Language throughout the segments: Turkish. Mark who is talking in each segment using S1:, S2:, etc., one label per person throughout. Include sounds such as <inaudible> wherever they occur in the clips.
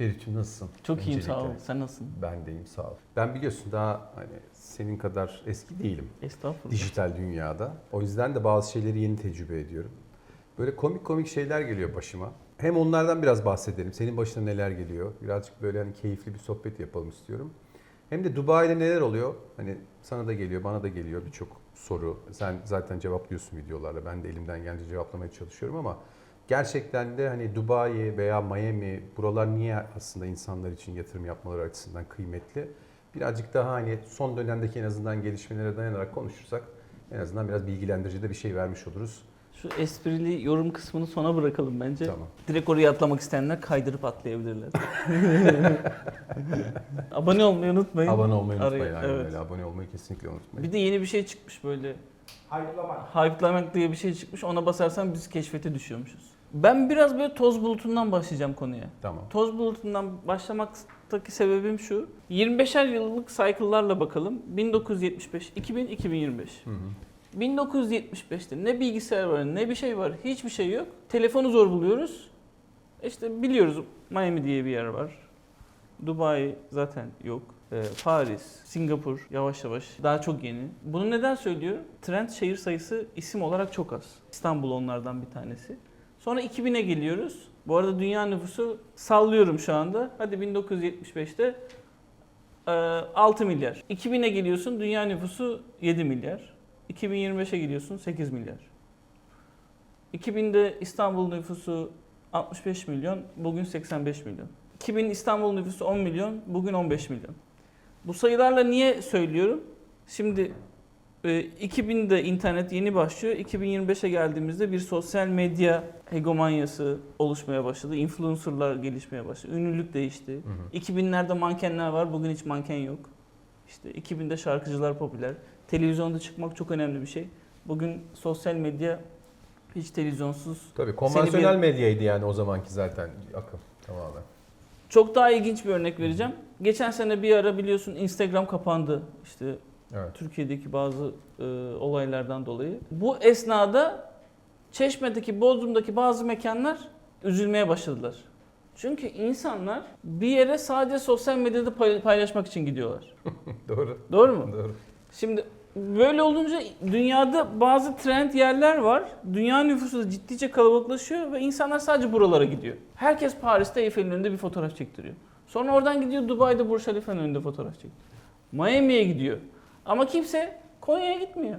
S1: Ferit'cim nasılsın?
S2: Çok iyiyim sağ ol.
S1: Öncelikle.
S2: Sen nasılsın?
S1: Ben deyim sağ ol. Ben biliyorsun daha hani senin kadar eski değilim
S2: Estağfurullah.
S1: dijital dünyada. O yüzden de bazı şeyleri yeni tecrübe ediyorum. Böyle komik komik şeyler geliyor başıma. Hem onlardan biraz bahsedelim. Senin başına neler geliyor? Birazcık böyle hani keyifli bir sohbet yapalım istiyorum. Hem de Dubai'de neler oluyor? Hani sana da geliyor, bana da geliyor birçok soru. Sen zaten cevaplıyorsun videolarla. Ben de elimden gelince cevaplamaya çalışıyorum ama gerçekten de hani Dubai veya Miami buralar niye aslında insanlar için yatırım yapmaları açısından kıymetli? Birazcık daha hani son dönemdeki en azından gelişmelere dayanarak konuşursak en azından biraz bilgilendirici de bir şey vermiş oluruz.
S2: Şu esprili yorum kısmını sona bırakalım bence.
S1: Tamam.
S2: Direkt oraya atlamak isteyenler kaydırıp atlayabilirler. <laughs> Abone olmayı unutmayın.
S1: Abone olmayı unutmayın.
S2: Araya-
S1: aynen
S2: evet.
S1: öyle. Abone olmayı kesinlikle unutmayın.
S2: Bir de yeni bir şey çıkmış böyle.
S3: Hype'lamak.
S2: Hype'lamak diye bir şey çıkmış. Ona basarsan biz keşfete düşüyormuşuz. Ben biraz böyle toz bulutundan başlayacağım konuya.
S1: Tamam.
S2: Toz bulutundan başlamaktaki sebebim şu. 25'er yıllık cycle'larla bakalım. 1975, 2000, 2025.
S1: Hı hı.
S2: 1975'te ne bilgisayar var ne bir şey var hiçbir şey yok. Telefonu zor buluyoruz. İşte biliyoruz Miami diye bir yer var. Dubai zaten yok. Ee, Paris, Singapur yavaş yavaş daha çok yeni. Bunu neden söylüyor? Trend şehir sayısı isim olarak çok az. İstanbul onlardan bir tanesi. Sonra 2000'e geliyoruz. Bu arada dünya nüfusu sallıyorum şu anda. Hadi 1975'te e, 6 milyar. 2000'e geliyorsun dünya nüfusu 7 milyar. 2025'e gidiyorsun 8 milyar. 2000'de İstanbul nüfusu 65 milyon, bugün 85 milyon. 2000 İstanbul nüfusu 10 milyon, bugün 15 milyon. Bu sayılarla niye söylüyorum? Şimdi e, 2000'de internet yeni başlıyor. 2025'e geldiğimizde bir sosyal medya hegemonyası oluşmaya başladı. Influencerlar gelişmeye başladı. Ünlülük değişti.
S1: Hı hı.
S2: 2000'lerde mankenler var, bugün hiç manken yok. İşte 2000'de şarkıcılar popüler. Televizyonda çıkmak çok önemli bir şey. Bugün sosyal medya hiç televizyonsuz.
S1: Tabii konvansiyonel
S2: bir-
S1: medyaydı yani o zamanki zaten akım tamamen.
S2: Çok daha ilginç bir örnek vereceğim. Geçen sene bir ara biliyorsun Instagram kapandı. İşte
S1: Evet.
S2: Türkiye'deki bazı e, olaylardan dolayı. Bu esnada Çeşme'deki, Bodrum'daki bazı mekanlar üzülmeye başladılar. Çünkü insanlar bir yere sadece sosyal medyada pay- paylaşmak için gidiyorlar. <laughs>
S1: Doğru.
S2: Doğru mu?
S1: Doğru.
S2: Şimdi böyle olunca dünyada bazı trend yerler var. Dünya nüfusu da ciddice kalabalıklaşıyor ve insanlar sadece buralara gidiyor. Herkes Paris'te Eyfel'in önünde bir fotoğraf çektiriyor. Sonra oradan gidiyor Dubai'de Burj Khalifa'nın önünde fotoğraf çektiriyor. Miami'ye gidiyor. Ama kimse Konya'ya gitmiyor.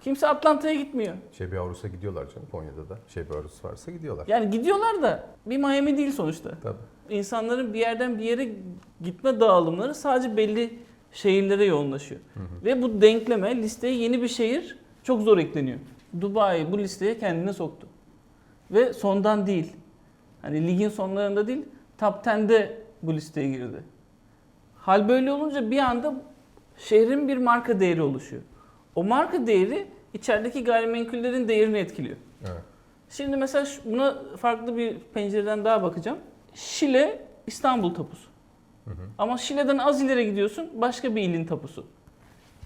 S2: Kimse Atlanta'ya gitmiyor.
S1: Şebi Avrus'a gidiyorlar canım Konya'da da. Şebi Avrus varsa gidiyorlar.
S2: Yani gidiyorlar da bir Miami değil sonuçta.
S1: Tabii.
S2: İnsanların bir yerden bir yere gitme dağılımları sadece belli şehirlere yoğunlaşıyor.
S1: Hı hı.
S2: Ve bu denkleme listeye yeni bir şehir çok zor ekleniyor. Dubai bu listeye kendine soktu. Ve sondan değil. Hani ligin sonlarında değil, top 10'de bu listeye girdi. Hal böyle olunca bir anda şehrin bir marka değeri oluşuyor. O marka değeri içerideki gayrimenkullerin değerini etkiliyor.
S1: Evet.
S2: Şimdi mesela buna farklı bir pencereden daha bakacağım. Şile İstanbul tapusu.
S1: Hı hı.
S2: Ama Şile'den az ileri gidiyorsun başka bir ilin tapusu.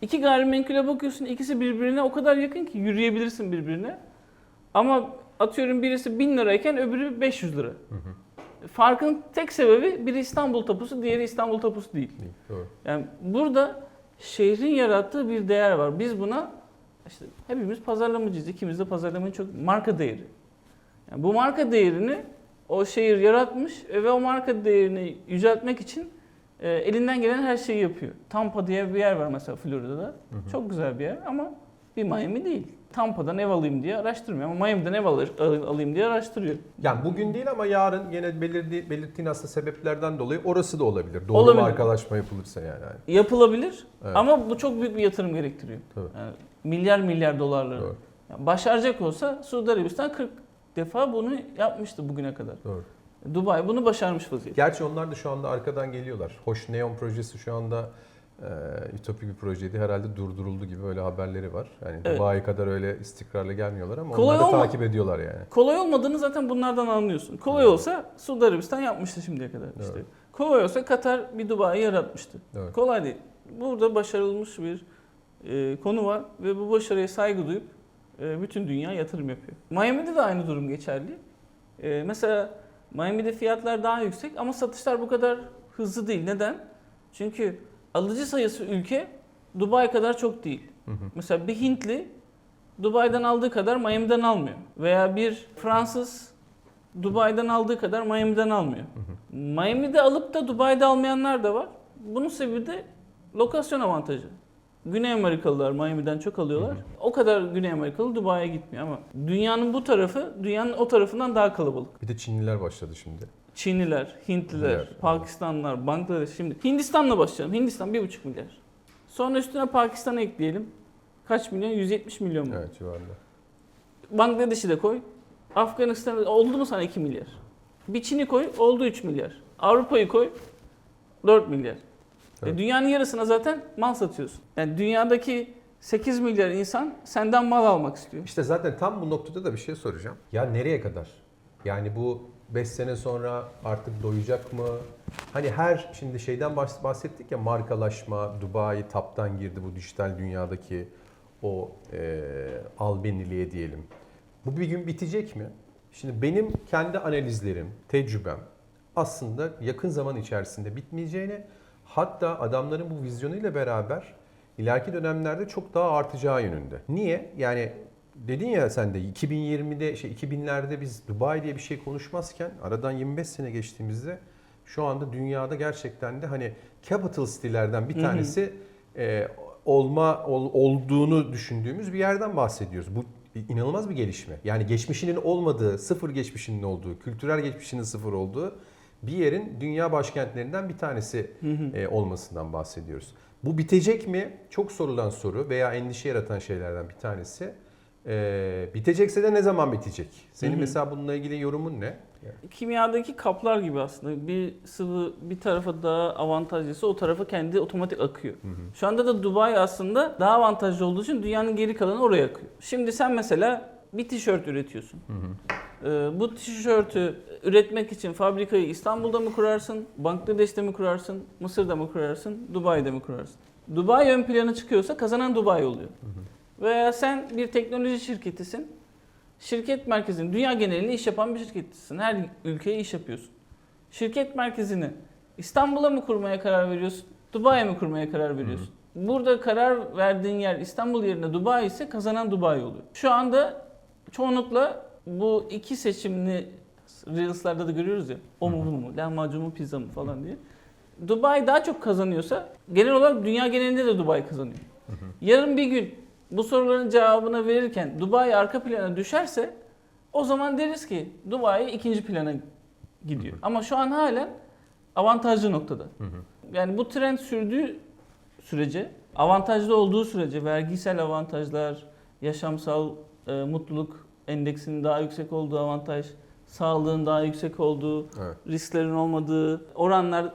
S2: İki gayrimenkule bakıyorsun ikisi birbirine o kadar yakın ki yürüyebilirsin birbirine. Ama atıyorum birisi 1000 lirayken öbürü 500 lira.
S1: Hı hı.
S2: Farkın tek sebebi biri İstanbul tapusu diğeri İstanbul tapusu değil.
S1: İyi, Doğru.
S2: Yani burada şehrin yarattığı bir değer var. Biz buna işte hepimiz pazarlamacıyız. İkimiz de pazarlamanın çok marka değeri. Yani bu marka değerini o şehir yaratmış ve o marka değerini yüceltmek için e, elinden gelen her şeyi yapıyor. Tampa diye bir yer var mesela Florida'da.
S1: Hı hı.
S2: Çok güzel bir yer ama bir Miami değil. Tampa'dan ev alayım diye araştırmıyor ama Miami'den ev alır, al- alayım diye araştırıyor.
S1: Yani bugün değil ama yarın yine belirdi, belirttiğin aslında sebeplerden dolayı orası da olabilir. Doğru
S2: Olabilir.
S1: markalaşma yapılırsa yani. yani.
S2: Yapılabilir
S1: Evet.
S2: ama bu çok büyük bir yatırım gerektiriyor.
S1: Tabii.
S2: Yani milyar milyar dolarları.
S1: Doğru.
S2: Yani başaracak olsa Suudi Arabistan 40 defa bunu yapmıştı bugüne kadar.
S1: Doğru.
S2: Dubai bunu başarmış vaziyette.
S1: Gerçi onlar da şu anda arkadan geliyorlar. Hoş Neon projesi şu anda e, ütopik bir projeydi. Herhalde durduruldu gibi böyle haberleri var. Yani
S2: Evet.
S1: Dubai kadar öyle istikrarlı gelmiyorlar ama
S2: Kolay
S1: onlar da
S2: olma-
S1: takip ediyorlar yani.
S2: Kolay olmadığını zaten bunlardan anlıyorsun. Kolay
S1: Evet.
S2: olsa Suudi Arabistan yapmıştı şimdiye kadar.
S1: Evet.
S2: İşte kolay olsa Katar bir Dubai'yi yaratmıştı.
S1: Evet.
S2: Kolay değil. Burada başarılmış bir e, konu var ve bu başarıya saygı duyup e, bütün dünya yatırım yapıyor. Miami'de de aynı durum geçerli. E, mesela Miami'de fiyatlar daha yüksek ama satışlar bu kadar hızlı değil. Neden? Çünkü alıcı sayısı ülke Dubai kadar çok değil. Mesela bir Hintli Dubai'den aldığı kadar Miami'den almıyor. Veya bir Fransız Dubai'den aldığı kadar Miami'den almıyor. Miami'de alıp da Dubai'de almayanlar da var. Bunun sebebi de lokasyon avantajı. Güney Amerikalılar Miami'den çok alıyorlar. O kadar Güney Amerikalı Dubai'ye gitmiyor ama dünyanın bu tarafı dünyanın o tarafından daha kalabalık.
S1: Bir de Çinliler başladı şimdi.
S2: Çinliler, Hintliler,
S1: Evet.
S2: Pakistanlılar, Bangladeş. Şimdi Hindistan'la başlayalım. Hindistan 1,5 milyar. Sonra üstüne Pakistan'ı ekleyelim. Kaç milyon? 170 milyon mu?
S1: Evet civarında.
S2: Bangladeş'i de koy. Afganistan oldu mu sana 2 milyar? Bir Çin'i koy oldu 3 milyar. Avrupa'yı koy 4 milyar.
S1: Evet.
S2: E, dünyanın yarısına zaten mal satıyorsun. Yani dünyadaki 8 milyar insan senden mal almak istiyor.
S1: İşte zaten tam bu noktada da bir şey soracağım. Ya nereye kadar? Yani bu 5 sene sonra artık doyacak mı? Hani her şimdi şeyden bahs- bahsettik ya markalaşma, Dubai taptan girdi bu dijital dünyadaki o e, albeniliğe diyelim. Bu bir gün bitecek mi? Şimdi benim kendi analizlerim, tecrübem aslında yakın zaman içerisinde bitmeyeceğini hatta adamların bu vizyonuyla beraber ileriki dönemlerde çok daha artacağı yönünde. Niye? Yani dedin ya sen de 2020'de şey 2000'lerde biz Dubai diye bir şey konuşmazken aradan 25 sene geçtiğimizde şu anda dünyada gerçekten de hani capital city'lerden bir
S2: Hı hı.
S1: tanesi e, olma ol- olduğunu düşündüğümüz bir yerden bahsediyoruz. Bu inanılmaz bir gelişme. Yani geçmişinin olmadığı, sıfır geçmişinin olduğu, kültürel geçmişinin sıfır olduğu bir yerin dünya başkentlerinden bir tanesi e, olmasından bahsediyoruz. Bu bitecek mi? Çok sorulan soru veya endişe yaratan şeylerden bir tanesi. E, bitecekse de ne zaman bitecek? Senin
S2: Hı hı.
S1: mesela bununla ilgili yorumun ne?
S2: Kimyadaki kaplar gibi aslında. Bir sıvı bir tarafa daha avantajlıysa o tarafa kendi otomatik akıyor. Şu anda da Dubai aslında daha avantajlı olduğu için dünyanın geri kalanı oraya akıyor. Şimdi sen mesela bir tişört üretiyorsun. Ee, bu tişörtü üretmek için fabrikayı İstanbul'da mı kurarsın, Bangladeş'te mi kurarsın, Mısır'da mı kurarsın, Dubai'de mi kurarsın? Dubai ön plana çıkıyorsa kazanan Dubai oluyor. Veya sen bir teknoloji şirketisin. Şirket merkezini, dünya genelinde iş yapan bir şirketsin. Her ülkeye iş yapıyorsun. Şirket merkezini İstanbul'a mı kurmaya karar veriyorsun, Dubai'ye mi kurmaya karar veriyorsun? Burada karar verdiğin yer İstanbul yerine Dubai ise kazanan Dubai oluyor. Şu anda çoğunlukla bu iki seçimini Reels'larda da görüyoruz ya. O mu bu mu? Lahmacun mu pizza mı falan diye. Dubai daha çok kazanıyorsa genel olarak dünya genelinde de Dubai kazanıyor. Yarın bir gün bu soruların cevabını verirken Dubai arka plana düşerse o zaman deriz ki Dubai ikinci plana gidiyor. Ama şu an halen avantajlı noktada. Yani bu trend sürdüğü sürece, avantajlı olduğu sürece vergisel avantajlar, yaşamsal e, mutluluk endeksinin daha yüksek olduğu avantaj, sağlığın daha yüksek olduğu,
S1: Evet.
S2: risklerin olmadığı oranlar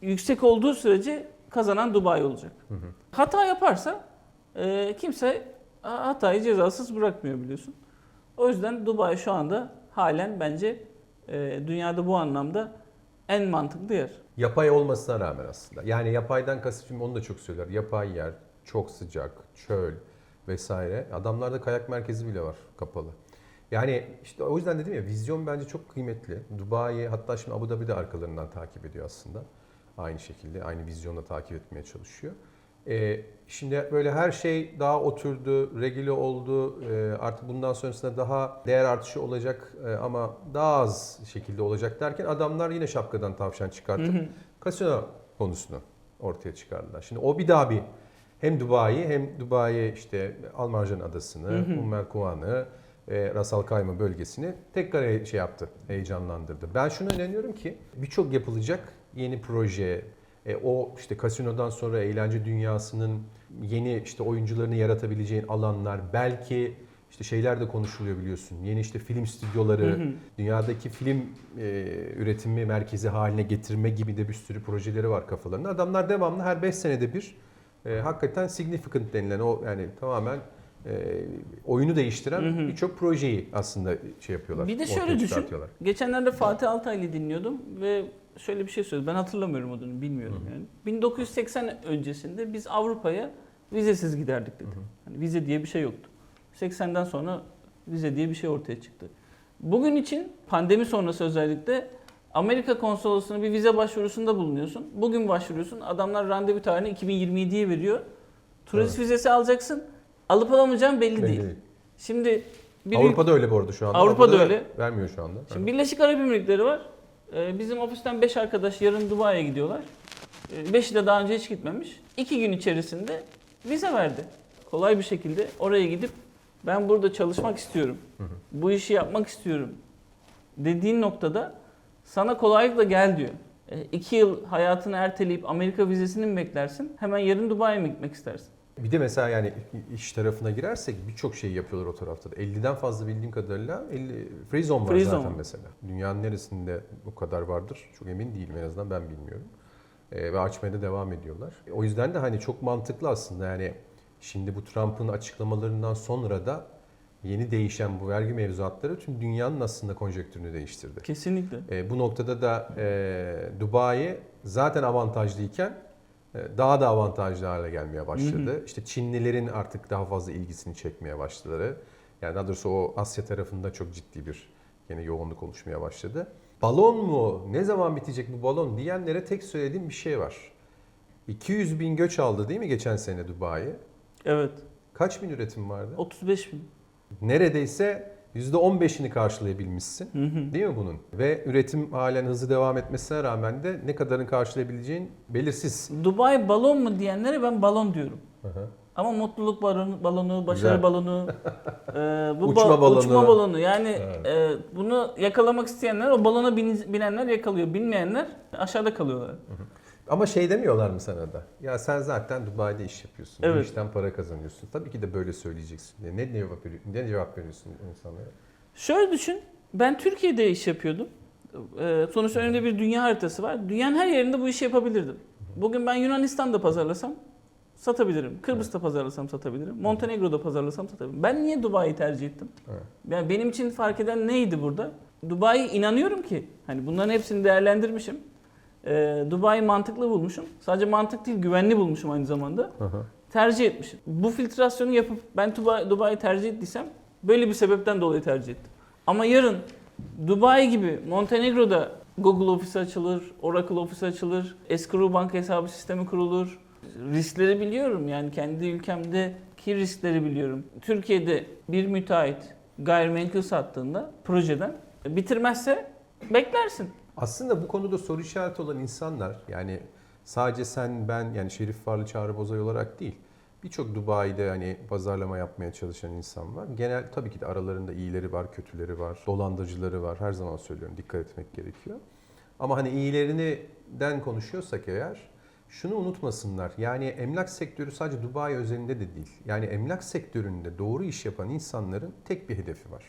S2: yüksek olduğu sürece kazanan Dubai olacak. Hata yaparsa e, kimse hatayı cezasız bırakmıyor biliyorsun. O yüzden Dubai şu anda halen bence e, dünyada bu anlamda en mantıklı yer.
S1: Yapay olmasına rağmen aslında. Yani yapaydan kasıt şimdi onu da çok söyler. Yapay yer, çok sıcak, çöl vesaire. Adamlarda kayak merkezi bile var kapalı. Yani işte o yüzden dedim ya vizyon bence çok kıymetli. Dubai hatta şimdi Abu Dhabi de arkalarından takip ediyor aslında. Aynı şekilde aynı vizyonla takip etmeye çalışıyor. Ee, şimdi böyle her şey daha oturdu, regüle oldu. Ee, artık bundan sonrasında daha değer artışı olacak e, ama daha az şekilde olacak derken adamlar yine şapkadan tavşan çıkartıp kasino konusunu ortaya çıkardılar. Şimdi o bir daha bir hem Dubai'yi hem Dubai işte Almarjan Adası'nı, Umm el Kuvan'ı, e, Ras Al Khaimah bölgesini tekrar he- şey yaptı, heyecanlandırdı. Ben şuna inanıyorum ki birçok yapılacak yeni proje, e, o işte kasinodan sonra eğlence dünyasının yeni işte oyuncularını yaratabileceğin alanlar, belki işte şeyler de konuşuluyor biliyorsun. Yeni işte film stüdyoları, dünyadaki film e, üretimi merkezi haline getirme gibi de bir sürü projeleri var kafalarında. Adamlar devamlı her 5 senede bir e, hakikaten significant denilen o yani tamamen e, oyunu değiştiren birçok projeyi aslında şey yapıyorlar.
S2: Bir de şöyle düşün. Geçenlerde Fatih Altaylı'yı dinliyordum ve şöyle bir şey söyledi. Ben hatırlamıyorum adını, bilmiyorum yani. 1980 öncesinde biz Avrupa'ya vizesiz giderdik dedi. Hani vize diye bir şey yoktu. 80'den sonra vize diye bir şey ortaya çıktı. Bugün için pandemi sonrası özellikle Amerika konsolosluğuna bir vize başvurusunda bulunuyorsun. Bugün başvuruyorsun. Adamlar randevu tarihini 2027'ye veriyor. Turist vizesi alacaksın. Alıp alamayacağın belli,
S1: Belli
S2: değil.
S1: değil.
S2: Şimdi bir
S1: Avrupa'da öyle bu arada şu anda.
S2: Avrupa'da öyle.
S1: Vermiyor şu anda.
S2: Şimdi Birleşik Arap Emirlikleri var. Ee, Bizim ofisten 5 arkadaş yarın Dubai'ye gidiyorlar. 5'i de daha önce hiç gitmemiş. 2 gün içerisinde vize verdi. Kolay bir şekilde oraya gidip ben burada çalışmak istiyorum. Bu işi yapmak istiyorum. Dediğin noktada sana kolaylıkla gel diyor. 2 yıl hayatını erteleyip Amerika vizesini mi beklersin? Hemen yarın Dubai'ye mi gitmek istersin?
S1: Bir de mesela yani iş tarafına girersek birçok şey yapıyorlar o tarafta da. 50'den fazla bildiğim kadarıyla 50 free zone var
S2: Free
S1: zaten
S2: zone.
S1: mesela. Dünyanın neresinde bu kadar vardır çok emin değilim en azından ben bilmiyorum. Ee, ve açmaya da devam ediyorlar. O yüzden de hani çok mantıklı aslında yani şimdi bu Trump'ın açıklamalarından sonra da yeni değişen bu vergi mevzuatları tüm dünyanın aslında konjektürünü değiştirdi.
S2: Kesinlikle.
S1: E, bu noktada da e, Dubai zaten avantajlıyken e, daha da avantajlı hale gelmeye başladı.
S2: Hı
S1: İşte Çinlilerin artık daha fazla ilgisini çekmeye başladıları. Yani daha doğrusu o Asya tarafında çok ciddi bir yine yoğunluk oluşmaya başladı. Balon mu? Ne zaman bitecek bu balon diyenlere tek söylediğim bir şey var. 200 bin göç aldı değil mi geçen sene Dubai?
S2: Evet.
S1: Kaç bin üretim vardı?
S2: 35 bin.
S1: Neredeyse %15'ini karşılayabilmişsin.
S2: Hı hı.
S1: Değil mi bunun? Ve üretim halen hızlı devam etmesine rağmen de ne kadarını karşılayabileceğin belirsiz.
S2: Dubai balon mu diyenlere ben balon diyorum.
S1: Hı hı.
S2: Ama mutluluk balonu, balonu başarı
S1: Güzel.
S2: balonu, <laughs> e, bu
S1: Uçma
S2: ba-
S1: balonu.
S2: uçma balonu. Yani
S1: Evet.
S2: e, bunu yakalamak isteyenler o balona bin- binenler yakalıyor. Binmeyenler aşağıda kalıyorlar.
S1: Ama şey demiyorlar mı sana da? Ya sen zaten Dubai'de iş yapıyorsun. Bu
S2: Evet.
S1: işten para kazanıyorsun. Tabii ki de böyle söyleyeceksin. diye. Ne cevap, veriyor- ne cevap veriyorsun insanlara?
S2: Şöyle düşün. Ben Türkiye'de iş yapıyordum. E, sonuçta önümde bir dünya haritası var. Dünyanın her yerinde bu işi yapabilirdim. Bugün ben Yunanistan'da pazarlasam satabilirim. Kıbrıs'ta pazarlasam satabilirim. Montenegro'da pazarlasam satabilirim. Ben niye Dubai'yi tercih ettim?
S1: Evet.
S2: Yani benim için fark eden neydi burada? Dubai inanıyorum ki hani bunların hepsini değerlendirmişim. Ee, Dubai mantıklı bulmuşum. Sadece mantık değil güvenli bulmuşum aynı zamanda.
S1: Hı hı.
S2: Tercih etmişim. Bu filtrasyonu yapıp ben Dubai, Dubai'yi tercih ettiysem böyle bir sebepten dolayı tercih ettim. Ama yarın Dubai gibi Montenegro'da Google ofisi açılır, Oracle ofisi açılır, escrow banka hesabı sistemi kurulur. Riskleri biliyorum yani kendi ülkemdeki riskleri biliyorum. Türkiye'de bir müteahhit gayrimenkul sattığında projeden bitirmezse beklersin.
S1: Aslında bu konuda soru işareti olan insanlar yani sadece sen ben yani Şerif Varlı Çağrı Bozay olarak değil birçok Dubai'de hani pazarlama yapmaya çalışan insan var. Genel tabii ki de aralarında iyileri var, kötüleri var, dolandırıcıları var. Her zaman söylüyorum dikkat etmek gerekiyor. Ama hani iyilerinden konuşuyorsak eğer şunu unutmasınlar. Yani emlak sektörü sadece Dubai özelinde de değil. Yani emlak sektöründe doğru iş yapan insanların tek bir hedefi var.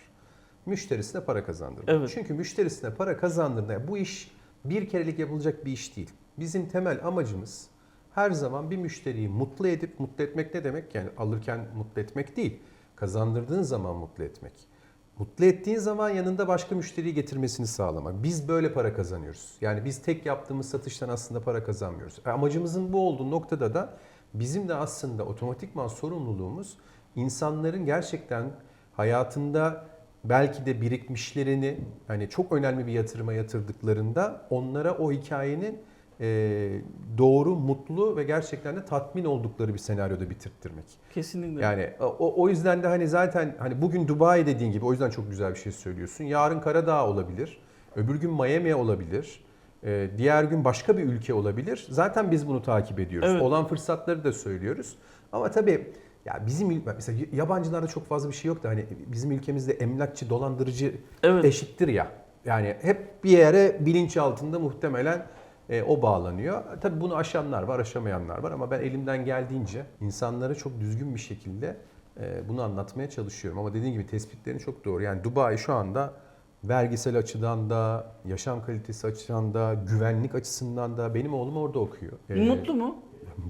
S1: Müşterisine para kazandırmak.
S2: Evet.
S1: Çünkü müşterisine para kazandırdığında bu iş bir kerelik yapılacak bir iş değil. Bizim temel amacımız her zaman bir müşteriyi mutlu edip mutlu etmek ne demek? Yani alırken mutlu etmek değil. Kazandırdığın zaman mutlu etmek. Mutlu ettiğin zaman yanında başka müşteriyi getirmesini sağlamak. Biz böyle para kazanıyoruz. Yani biz tek yaptığımız satıştan aslında para kazanmıyoruz. E, Amacımızın bu olduğu noktada da bizim de aslında otomatikman sorumluluğumuz insanların gerçekten hayatında belki de birikmişlerini hani çok önemli bir yatırıma yatırdıklarında onlara o hikayenin e, doğru, mutlu ve gerçekten de tatmin oldukları bir senaryoda bitirttirmek.
S2: Kesinlikle.
S1: Yani o, o yüzden de hani zaten hani bugün Dubai dediğin gibi o yüzden çok güzel bir şey söylüyorsun. Yarın Karadağ olabilir. Öbür gün Miami olabilir. Ee, diğer gün başka bir ülke olabilir. Zaten biz bunu takip ediyoruz.
S2: Evet.
S1: Olan fırsatları da söylüyoruz. Ama tabii ya bizim ül- mesela yabancılarda çok fazla bir şey yok da hani bizim ülkemizde emlakçı, dolandırıcı
S2: evet.
S1: eşittir ya. Yani hep bir yere bilinç altında muhtemelen e, o bağlanıyor. Tabii bunu aşanlar var, aşamayanlar var ama ben elimden geldiğince insanlara çok düzgün bir şekilde e, bunu anlatmaya çalışıyorum. Ama dediğim gibi tespitlerin çok doğru. Yani Dubai şu anda vergisel açıdan da, yaşam kalitesi açısından da, güvenlik açısından da benim oğlum orada okuyor. E,
S2: Mutlu mu?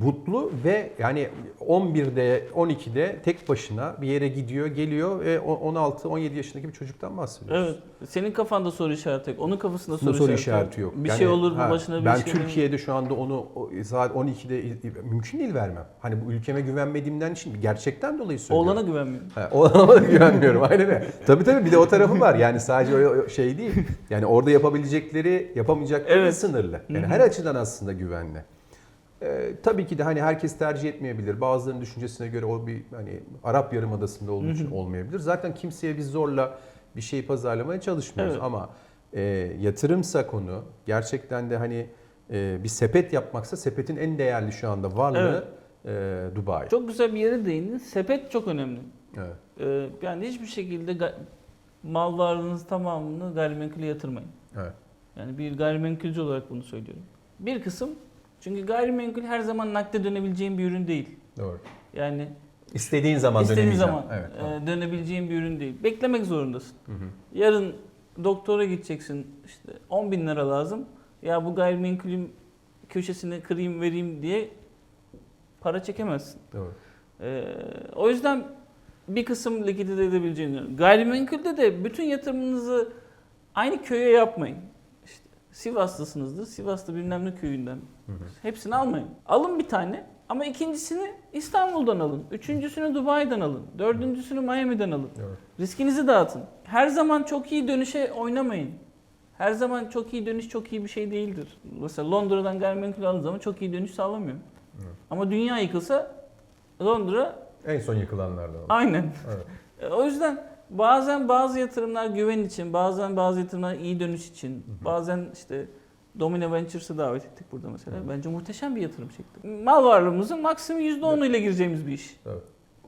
S1: Mutlu ve yani 11'de 12'de tek başına bir yere gidiyor, geliyor ve 16-17 yaşındaki bir çocuktan bahsediyoruz.
S2: Evet. Senin kafanda soru işareti yok. Onun kafasında soru,
S1: soru
S2: işareti,
S1: işareti yok.
S2: Bir
S1: Yani,
S2: şey olur
S1: ha,
S2: başına bir
S1: Ben
S2: şey mi?
S1: Türkiye'de şu anda onu saat 12'de mümkün değil vermem. Hani bu ülkeme güvenmediğimden için gerçekten dolayı söylüyorum.
S2: Oğlana güvenmiyorum.
S1: Ha, Oğlana da <laughs> güvenmiyorum aynen öyle. Tabii tabii bir de o tarafı var. Yani sadece o şey değil. Yani orada yapabilecekleri, yapamayacakları
S2: Evet.
S1: sınırlı. Yani
S2: Hı hı.
S1: her açıdan aslında güvenli. Ee, tabii ki de hani herkes tercih etmeyebilir. Bazılarının düşüncesine göre o bir hani Arap Yarımadası'nda olduğu için olmayabilir. Zaten kimseye biz zorla bir şey pazarlamaya çalışmıyoruz
S2: Evet.
S1: ama e, yatırımsa konu gerçekten de hani e, bir sepet yapmaksa sepetin en değerli şu anda varlığı e, Dubai.
S2: Çok güzel bir yere değindin. Sepet çok önemli.
S1: Evet.
S2: Ee, yani hiçbir şekilde mal varlığınız tamamını gayrimenkule yatırmayın.
S1: Evet.
S2: Yani bir gayrimenkulcü olarak bunu söylüyorum. Bir kısım çünkü gayrimenkul her zaman nakde dönebileceğin bir ürün değil.
S1: Doğru.
S2: Yani
S1: İstediğin zaman
S2: istediğin zaman
S1: Evet.
S2: e, dönebileceğin bir ürün değil. Beklemek zorundasın.
S1: Hı hı.
S2: Yarın doktora gideceksin işte 10 bin lira lazım. Ya bu gayrimenkulün köşesini kırayım vereyim diye para çekemezsin.
S1: Doğru.
S2: Ee, o yüzden bir kısım likidite edebileceğini. Gayrimenkulde de bütün yatırımınızı aynı köye yapmayın. Sivaslısınızdır. Sivas'ta bilmem ne köyünden.
S1: Hı hı.
S2: Hepsini almayın. Alın bir tane ama ikincisini İstanbul'dan alın. Üçüncüsünü Dubai'den alın. Dördüncüsünü Miami'den alın.
S1: Doğru.
S2: Riskinizi dağıtın. Her zaman çok iyi dönüşe oynamayın. Her zaman çok iyi dönüş çok iyi bir şey değildir. Mesela Londra'dan gayrimenkul aldığın zaman çok iyi dönüş sağlamıyor.
S1: Evet.
S2: Ama dünya yıkılsa Londra
S1: En son yıkılanlardan. oldu.
S2: aynen.
S1: Evet. <laughs>
S2: O yüzden bazen bazı yatırımlar güven için, bazen bazı yatırımlar iyi dönüş için,
S1: hı.
S2: bazen işte Domino Ventures'ı davet ettik burada mesela. Bence muhteşem bir yatırım şekli. Mal varlığımızın maksimum %10'u ile gireceğimiz bir iş.
S1: Evet.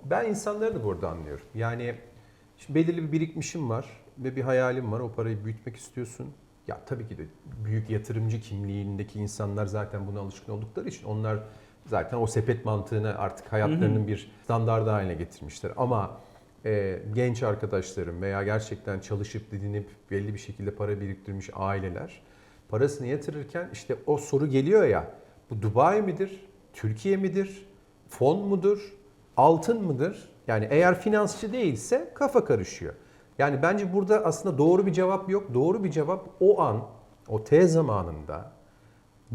S1: Ben insanları da burada anlıyorum. Yani şimdi belirli bir birikmişim var ve bir hayalim var. O parayı büyütmek istiyorsun. Ya tabii ki de büyük yatırımcı kimliğindeki insanlar zaten buna alışkın oldukları için onlar zaten o sepet mantığını artık hayatlarının bir standardı haline getirmişler. Ama e, genç arkadaşlarım veya gerçekten çalışıp didinip belli bir şekilde para biriktirmiş aileler parasını yatırırken işte o soru geliyor ya bu Dubai midir, Türkiye midir, fon mudur, altın mıdır? Yani eğer finansçı değilse kafa karışıyor. Yani bence burada aslında doğru bir cevap yok. Doğru bir cevap o an, o T zamanında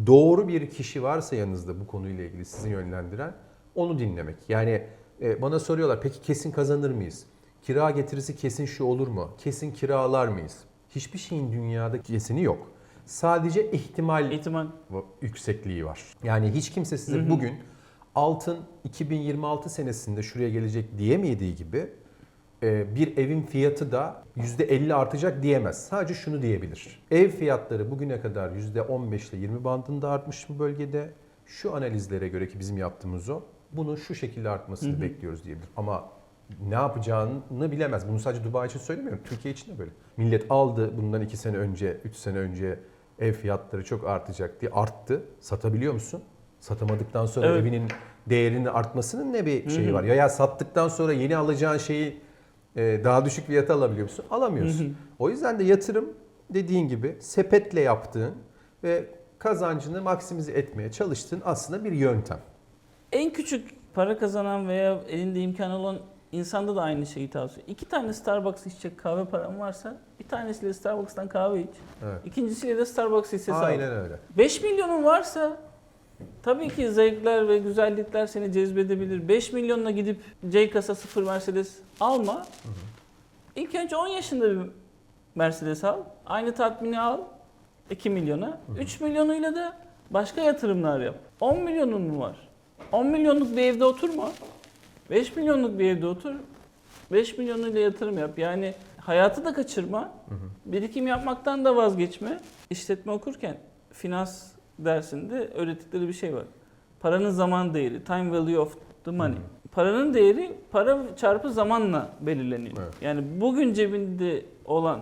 S1: doğru bir kişi varsa yanınızda bu konuyla ilgili sizi yönlendiren onu dinlemek. Yani e, bana soruyorlar peki kesin kazanır mıyız? Kira getirisi kesin şu olur mu? Kesin kiralar mıyız? Hiçbir şeyin dünyada kesini yok. Sadece ihtimal
S2: İhtimal.
S1: yüksekliği var. Yani hiç kimse size
S2: Hı hı.
S1: bugün altın 2026 senesinde şuraya gelecek diyemediği gibi e, bir evin fiyatı da %50 artacak diyemez. Sadece şunu diyebilir. Ev fiyatları bugüne kadar %15 ile 20 bandında artmış bu bölgede. Şu analizlere göre ki bizim yaptığımız o. Bunun şu şekilde artmasını
S2: Hı hı.
S1: bekliyoruz diyebilir. Ama ne yapacağını bilemez. Bunu sadece Dubai için söylemiyorum. Türkiye için de böyle. Millet aldı bundan 2 sene önce, 3 sene önce ev fiyatları çok artacak diye arttı. Satabiliyor musun? Satamadıktan sonra
S2: Evet.
S1: evinin değerinin artmasının ne bir şeyi
S2: hı.
S1: var? Ya, ya sattıktan sonra yeni alacağın şeyi e, daha düşük fiyata alabiliyor musun? Alamıyorsun.
S2: Hı hı.
S1: O yüzden de yatırım dediğin gibi sepetle yaptığın ve kazancını maksimize etmeye çalıştığın aslında bir yöntem.
S2: En küçük para kazanan veya elinde imkanı olan insanda da aynı şeyi tavsiye İki tane Starbucks içecek kahve param varsa bir tanesiyle Starbucks'tan kahve iç.
S1: Evet.
S2: İkincisiyle de Starbucks hissesi al.
S1: Aynen öyle.
S2: 5 milyonun varsa tabii ki zevkler ve güzellikler seni cezbedebilir. 5 milyonla gidip C kasa sıfır Mercedes alma. İlk önce 10 yaşında bir Mercedes al. Aynı tatmini al 2 milyona. 3 milyonuyla da başka yatırımlar yap. 10 milyonun mu var? 10 milyonluk bir evde oturma. 5 milyonluk bir evde otur. 5 milyonuyla yatırım yap. Yani hayatı da kaçırma. Birikim yapmaktan da vazgeçme. İşletme okurken finans dersinde öğrettikleri bir şey var. Paranın zaman değeri, time value of the money. Paranın değeri para çarpı zamanla belirleniyor.
S1: Evet.
S2: Yani bugün cebinde olan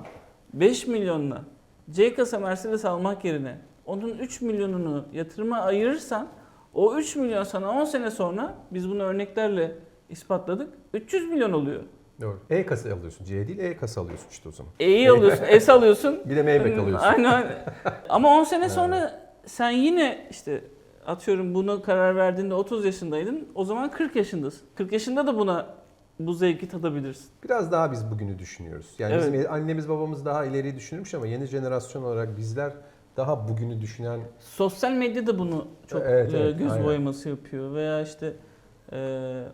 S2: 5 milyonla C kasa Mercedes almak yerine onun 3 milyonunu yatırıma ayırırsan o 3 milyon sana 10 sene sonra biz bunu örneklerle ispatladık. 300 milyon oluyor.
S1: Doğru. E kasa alıyorsun. C değil E kasa alıyorsun işte o zaman.
S2: E'yi alıyorsun, <laughs> S alıyorsun.
S1: Bir de Maybach alıyorsun.
S2: Aynen. <laughs> Ama 10 sene sonra sen yine işte atıyorum buna karar verdiğinde 30 yaşındaydın. O zaman 40 yaşındasın. 40 yaşında da buna bu zevki tadabilirsin.
S1: Biraz daha biz bugünü düşünüyoruz. Yani
S2: Evet.
S1: bizim annemiz babamız daha ileriyi düşünürmüş ama yeni jenerasyon olarak bizler daha bugünü düşünen
S2: Sosyal medya da bunu çok
S1: Evet,
S2: e,
S1: evet,
S2: göz
S1: aynen.
S2: boyaması yapıyor veya işte e,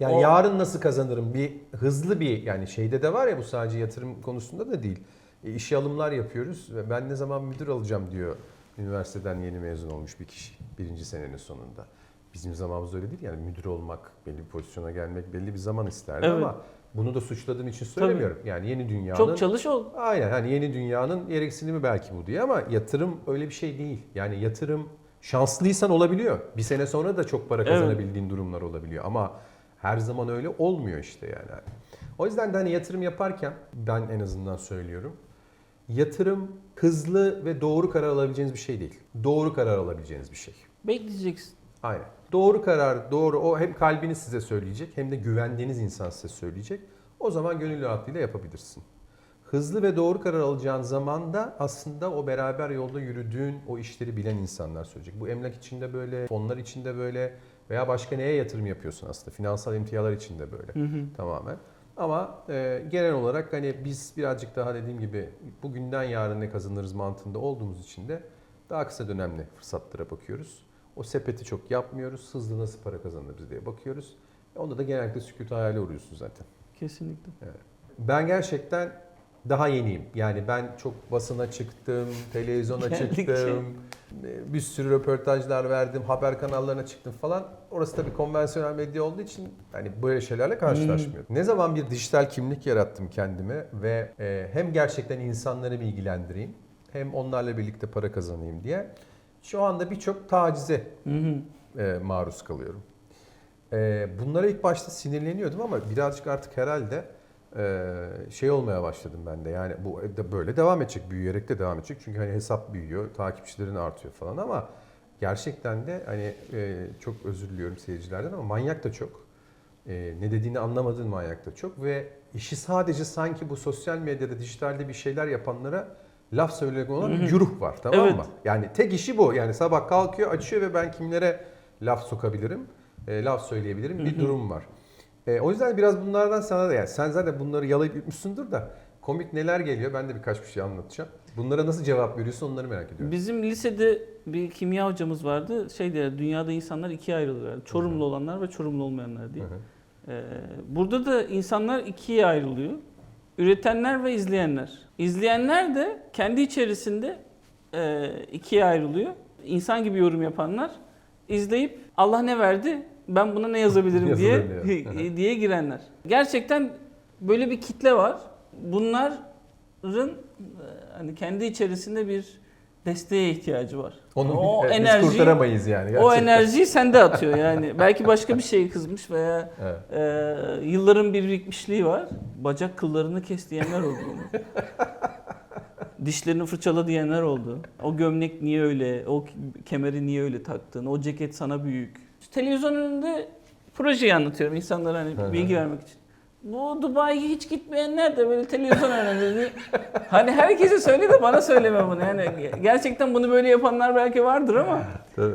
S1: Yani
S2: o-
S1: yarın nasıl kazanırım? Bir hızlı bir yani şeyde de var ya bu sadece yatırım konusunda da değil. E, işe alımlar yapıyoruz ve ben ne zaman müdür alacağım diyor üniversiteden yeni mezun olmuş bir kişi birinci senenin sonunda. Bizim zamanımızda öyle değil yani müdür olmak, belli bir pozisyona gelmek belli bir zaman isterdi
S2: Evet.
S1: ama bunu da suçladığım için söylemiyorum. Yani yeni dünyanın
S2: çok çalış ol.
S1: Aynen hani yeni dünyanın gereksinimi belki bu diye ama yatırım öyle bir şey değil. Yani yatırım şanslıysan olabiliyor. Bir sene sonra da çok para
S2: Evet.
S1: kazanabildiğin durumlar olabiliyor ama her zaman öyle olmuyor işte yani. O yüzden de hani yatırım yaparken ben en azından söylüyorum. Yatırım hızlı ve doğru karar alabileceğiniz bir şey değil. Doğru karar alabileceğiniz bir şey.
S2: Bekleyeceksin.
S1: Aynen. Doğru karar, doğru o hem kalbiniz size söyleyecek hem de güvendiğiniz insan size söyleyecek. O zaman gönül rahatlığıyla yapabilirsin. Hızlı ve doğru karar alacağın zaman da aslında o beraber yolda yürüdüğün o işleri bilen insanlar söyleyecek. Bu emlak içinde böyle, fonlar içinde böyle veya başka neye yatırım yapıyorsun aslında? Finansal emtialar içinde böyle
S2: Hı hı.
S1: tamamen. Ama e, genel olarak hani biz birazcık daha dediğim gibi bugünden yarın ne kazanırız mantığında olduğumuz için de daha kısa dönemli fırsatlara bakıyoruz. O sepeti çok yapmıyoruz. Hızlı nasıl para kazanırız diye bakıyoruz. Onda da genellikle sükut hayale uğruyorsun zaten.
S2: Kesinlikle.
S1: Ben gerçekten daha yeniyim. Yani ben çok basına çıktım, televizyona
S2: Geldikçe.
S1: çıktım, bir sürü röportajlar verdim, haber kanallarına çıktım falan. Orası tabii konvansiyonel medya olduğu için hani böyle şeylerle karşılaşmıyorum. Ne zaman bir dijital kimlik yarattım kendime ve e, hem gerçekten insanları bilgilendireyim hem onlarla birlikte para kazanayım diye şu anda birçok tacize
S2: Hı hı.
S1: e, maruz kalıyorum. E, bunlara ilk başta sinirleniyordum ama birazcık artık herhalde e, şey olmaya başladım ben de. Yani bu da böyle devam edecek, büyüyerek de devam edecek. Çünkü hani hesap büyüyor, takipçilerin artıyor falan ama gerçekten de hani e, çok özür diliyorum seyircilerden ama manyak da çok. E, ne dediğini anlamadığın manyak da çok ve işi sadece sanki bu sosyal medyada, dijitalde bir şeyler yapanlara laf söylemek olan bir güruh var tamam
S2: Evet.
S1: mı? Yani tek işi bu. Yani sabah kalkıyor, açıyor ve ben kimlere laf sokabilirim, e, laf söyleyebilirim bir durum var. E, o yüzden biraz bunlardan sana da yani sen zaten bunları yalayıp yutmuşsundur da komik neler geliyor ben de birkaç bir şey anlatacağım. Bunlara nasıl cevap veriyorsun onları merak ediyorum.
S2: Bizim lisede bir kimya hocamız vardı. Şey diyor, dünyada insanlar ikiye ayrılıyor. Çorumlu olanlar ve Çorumlu olmayanlar diye. Ee, burada da insanlar ikiye ayrılıyor. Üretenler ve izleyenler. İzleyenler de kendi içerisinde e, ikiye ayrılıyor. İnsan gibi yorum yapanlar izleyip Allah ne verdi ben buna ne yazabilirim <laughs> diye <laughs> diye girenler. Gerçekten böyle bir kitle var. Bunların e, hani kendi içerisinde bir desteğe ihtiyacı var.
S1: Onu
S2: o
S1: biz
S2: enerji
S1: kurtaramayız yani.
S2: o
S1: gerçekten.
S2: enerjiyi sende atıyor yani. <laughs> Belki başka bir şeye kızmış veya
S1: Evet.
S2: ee, yılların bir birikmişliği var. Bacak kıllarını kes diyenler oldu. Dişlerini fırçala diyenler oldu. O gömlek niye öyle? O kemeri niye öyle taktın? O ceket sana büyük. Televizyon önünde projeyi anlatıyorum insanlara hani bilgi vermek için. Bu Dubai'ye hiç gitmeyenler de böyle televizyon önünde hani herkese söyle de bana söyleme bunu. Yani gerçekten bunu böyle yapanlar belki vardır ama
S1: Tabii.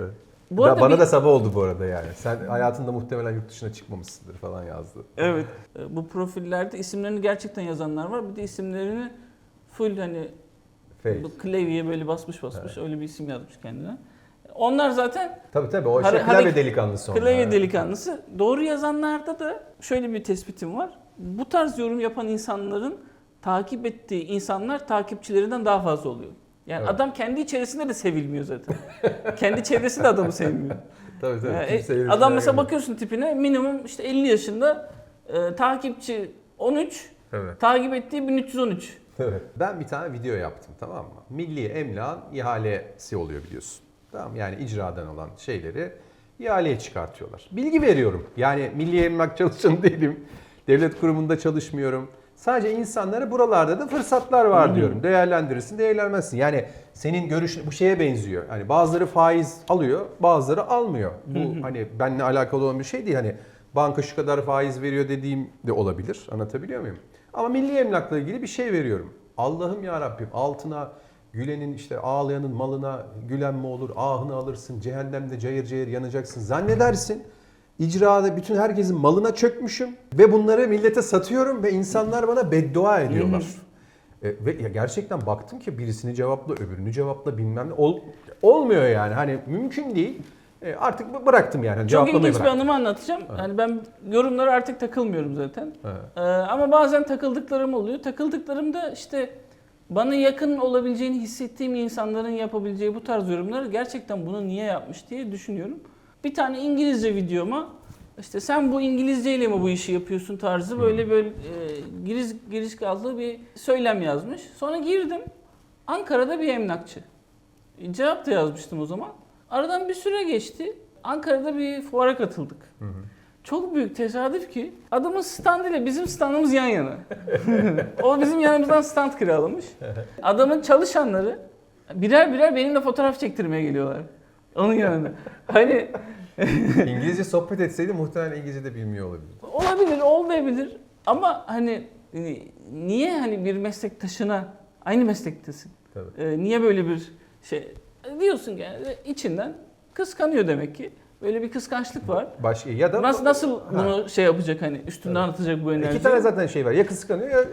S2: bu
S1: Ya
S2: arada
S1: bana
S2: bir-
S1: da sabah oldu bu arada yani. Sen hayatında muhtemelen yurt dışına çıkmamışsındır falan yazdı.
S2: Evet. E, Bu profillerde isimlerini gerçekten yazanlar var. Bir de isimlerini full hani
S1: Fake.
S2: bu klavyeye böyle basmış basmış öyle bir isim yazmış kendine. Onlar zaten
S1: Tabii tabii o
S2: Hare-
S1: şey klavye delikanlısı onlar.
S2: klavye delikanlısı. Doğru yazanlarda da şöyle bir tespitim var. Bu tarz yorum yapan insanların takip ettiği insanlar takipçilerinden daha fazla oluyor. Yani
S1: Evet.
S2: adam kendi içerisinde de sevilmiyor zaten. <laughs> kendi çevresi de adamı sevmiyor. <laughs>
S1: Tabii tabii.
S2: Yani, e, adam mesela
S1: gelmiyor.
S2: bakıyorsun tipine minimum işte 50 yaşında e, takipçi 13,
S1: Evet.
S2: takip ettiği 1313.
S1: Evet. Ben bir tane video yaptım tamam mı? Milli Emlak'ın ihalesi oluyor biliyorsun. Tamam yani icradan olan şeyleri ihaleye çıkartıyorlar. Bilgi veriyorum. Yani Milli Emlak çalışanı değilim. Devlet kurumunda çalışmıyorum. Sadece insanlara buralarda da fırsatlar var diyorum. Değerlendirirsin, değerlenmezsin. Yani senin görüşün bu şeye benziyor. Hani bazıları faiz alıyor, bazıları almıyor. Bu hani benimle alakalı olan bir şey değil. Hani banka şu kadar faiz veriyor dediğim de olabilir. Anlatabiliyor muyum? Ama milli emlakla ilgili bir şey veriyorum. Allah'ım ya Rabbim altına Gülenin işte ağlayanın malına gülen mi olur? Ahını alırsın. Cehennemde cayır cayır yanacaksın. Zannedersin. İcrada bütün herkesin malına çökmüşüm ve bunları millete satıyorum ve insanlar bana beddua ediyorlar. E, ve ya gerçekten baktım ki birisini cevapla, öbürünü cevapla bilmem ne. Ol- olmuyor yani. Hani mümkün değil. E, artık bıraktım yani.
S2: Çok ilginç bir
S1: bıraktım.
S2: anımı anlatacağım. Yani ben yorumlara artık takılmıyorum zaten.
S1: Evet.
S2: Ee, ama bazen takıldıklarım oluyor. Takıldıklarımda işte bana yakın olabileceğini hissettiğim insanların yapabileceği bu tarz yorumları gerçekten bunu niye yapmış diye düşünüyorum. Bir tane İngilizce videoma işte sen bu İngilizceyle mi bu işi yapıyorsun tarzı böyle böyle e, giriş giriş kaldığı bir söylem yazmış. Sonra girdim. Ankara'da bir emlakçı. E, Cevap da yazmıştım o zaman. Aradan bir süre geçti. Ankara'da bir fuara katıldık. Çok büyük tesadüf ki adamın stand ile bizim standımız yan yana. o bizim yanımızdan stand kiralamış. Adamın çalışanları birer birer benimle fotoğraf çektirmeye geliyorlar. Onun yanında. Hani <laughs>
S1: İngilizce sohbet etseydi muhtemelen İngilizce de bilmiyor olabilir.
S2: olabilir, olmayabilir. Ama hani e, niye hani bir meslektaşına aynı meslektesin?
S1: Tabii.
S2: Ee, niye böyle bir şey diyorsun yani içinden kıskanıyor demek ki. Böyle bir kıskançlık var.
S1: Başka ya da
S2: Nasıl nasıl
S1: Ha.
S2: bunu şey yapacak hani üstünden atacak bu enerjiyi?
S1: İki tane zaten şey var. Ya kıskanıyor ya e,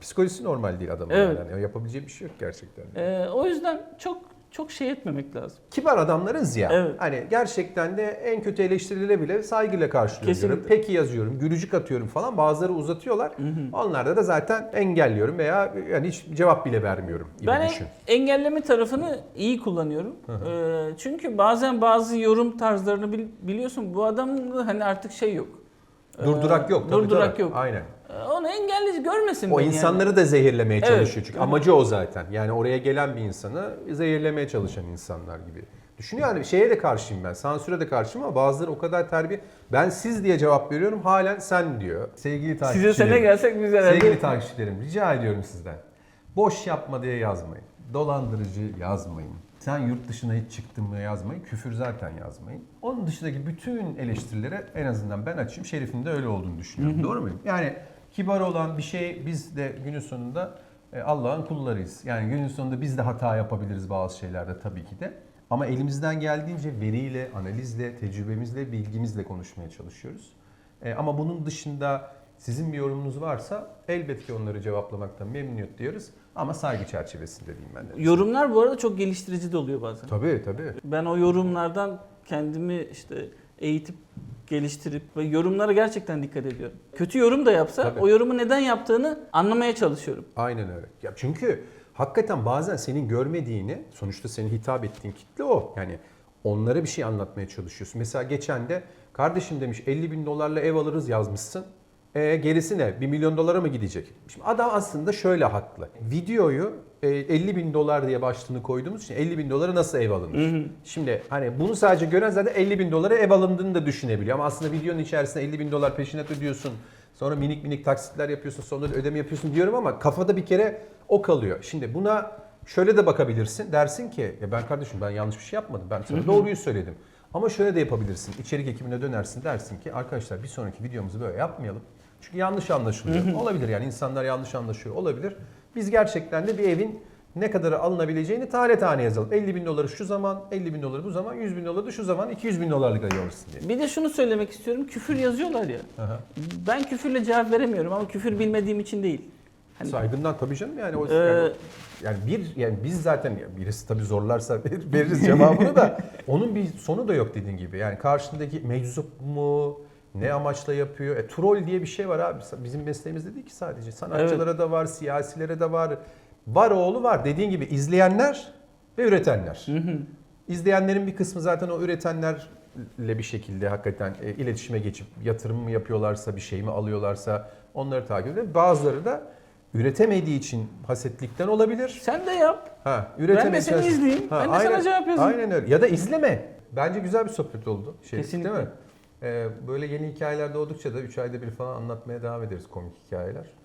S1: psikolojisi normal değil adamın.
S2: Evet.
S1: Yani yapabileceği bir şey yok gerçekten.
S2: Ee, o yüzden çok çok şey etmemek lazım.
S1: Kibar adamlarız ya.
S2: Evet.
S1: Hani gerçekten de en kötü eleştirilere bile saygıyla karşılıyorum.
S2: Kesinlikle.
S1: Peki yazıyorum, gülücük atıyorum falan. Bazıları uzatıyorlar. Onlarda da zaten engelliyorum veya yani hiç cevap bile vermiyorum gibi
S2: Ben
S1: düşün.
S2: engelleme tarafını iyi kullanıyorum. Ee, çünkü bazen bazı yorum tarzlarını bil- biliyorsun bu adamın hani artık şey yok. Ee,
S1: Durdurak yok. tabii,
S2: Durdurak
S1: tabii.
S2: yok.
S1: Aynen.
S2: Onu engelleyici görmesin
S1: O
S2: beni yani.
S1: insanları da zehirlemeye
S2: Evet.
S1: çalışıyor çünkü amacı o zaten. Yani oraya gelen bir insanı zehirlemeye çalışan insanlar gibi. Düşünüyor yani şeye de karşıyım ben. Sansüre de karşıyım ama bazıları o kadar terbiye. Ben siz diye cevap veriyorum. Halen sen diyor. Sevgili takipçilerim.
S2: Size sene gelsek biz herhalde.
S1: Sevgili takipçilerim rica ediyorum sizden. Boş yapma diye yazmayın. Dolandırıcı yazmayın. Sen yurt dışına hiç çıktın mı yazmayın. Küfür zaten yazmayın. Onun dışındaki bütün eleştirilere en azından ben açayım. Şerif'in de öyle olduğunu düşünüyorum. Doğru muyum? Yani kibar olan bir şey biz de günün sonunda e, Allah'ın kullarıyız. Yani günün sonunda biz de hata yapabiliriz bazı şeylerde tabii ki de. Ama elimizden geldiğince veriyle, analizle, tecrübemizle, bilgimizle konuşmaya çalışıyoruz. E, ama bunun dışında sizin bir yorumunuz varsa elbette ki onları cevaplamaktan memnuniyet diyoruz. Ama saygı çerçevesinde diyeyim ben de.
S2: Yorumlar bu arada çok geliştirici de oluyor bazen.
S1: Tabii tabii.
S2: Ben o yorumlardan kendimi işte eğitip geliştirip ve yorumlara gerçekten dikkat ediyorum. Kötü yorum da yapsa
S1: Tabii.
S2: o yorumu neden yaptığını anlamaya çalışıyorum.
S1: Aynen öyle. Ya çünkü hakikaten bazen senin görmediğini, sonuçta senin hitap ettiğin kitle o. Yani onlara bir şey anlatmaya çalışıyorsun. Mesela geçen de kardeşim demiş 50 bin dolarla ev alırız yazmışsın. E, gerisi ne? 1 milyon dolara mı gidecek? Şimdi adam aslında şöyle haklı. Videoyu 50 bin dolar diye başlığını koyduğumuz için 50 bin dolara nasıl ev alınır? Şimdi hani bunu sadece gören zaten 50 bin dolara ev alındığını da düşünebiliyor. Ama aslında videonun içerisinde 50 bin dolar peşinat ödüyorsun. Sonra minik minik taksitler yapıyorsun, sonra ödeme yapıyorsun diyorum ama kafada bir kere o kalıyor. Şimdi buna şöyle de bakabilirsin. Dersin ki ya ben kardeşim ben yanlış bir şey yapmadım. Ben sana doğruyu söyledim. Ama şöyle de yapabilirsin. İçerik ekibine dönersin dersin ki arkadaşlar bir sonraki videomuzu böyle yapmayalım. Çünkü yanlış anlaşılıyor. olabilir yani insanlar yanlış anlaşıyor olabilir. Biz gerçekten de bir evin ne kadar alınabileceğini tane tane yazalım. 50 bin doları şu zaman, 50 bin doları bu zaman, 100 bin doları da şu zaman, 200 bin dolarlık ayı alırsın diye.
S2: Bir de şunu söylemek istiyorum. Küfür yazıyorlar ya.
S1: Aha.
S2: Ben küfürle cevap veremiyorum ama küfür bilmediğim için değil. Hani,
S1: Saygından tabii canım yani o
S2: Ee,
S1: yani, yani bir yani biz zaten birisi tabii zorlarsa ver- <laughs> veririz cevabını da <laughs> onun bir sonu da yok dediğin gibi. Yani karşındaki meczup mu ne amaçla yapıyor? E, troll diye bir şey var abi. Bizim mesleğimizde değil ki sadece. Sanatçılara da var, siyasilere de var. Var oğlu var. Dediğin gibi izleyenler ve üretenler. İzleyenlerin bir kısmı zaten o üretenlerle bir şekilde hakikaten e, iletişime geçip yatırım mı yapıyorlarsa, bir şey mi alıyorlarsa onları takip ediyor. Bazıları da üretemediği için hasetlikten olabilir.
S2: Sen de yap.
S1: Ha,
S2: Ben de seni izleyeyim. Ben de sana cevap yazayım.
S1: Aynen öyle. Ya da izleme. Bence güzel bir sohbet oldu. Şey,
S2: Kesinlikle.
S1: Değil mi? Ee, böyle yeni hikayeler doğdukça da 3 ayda bir falan anlatmaya devam ederiz komik hikayeler.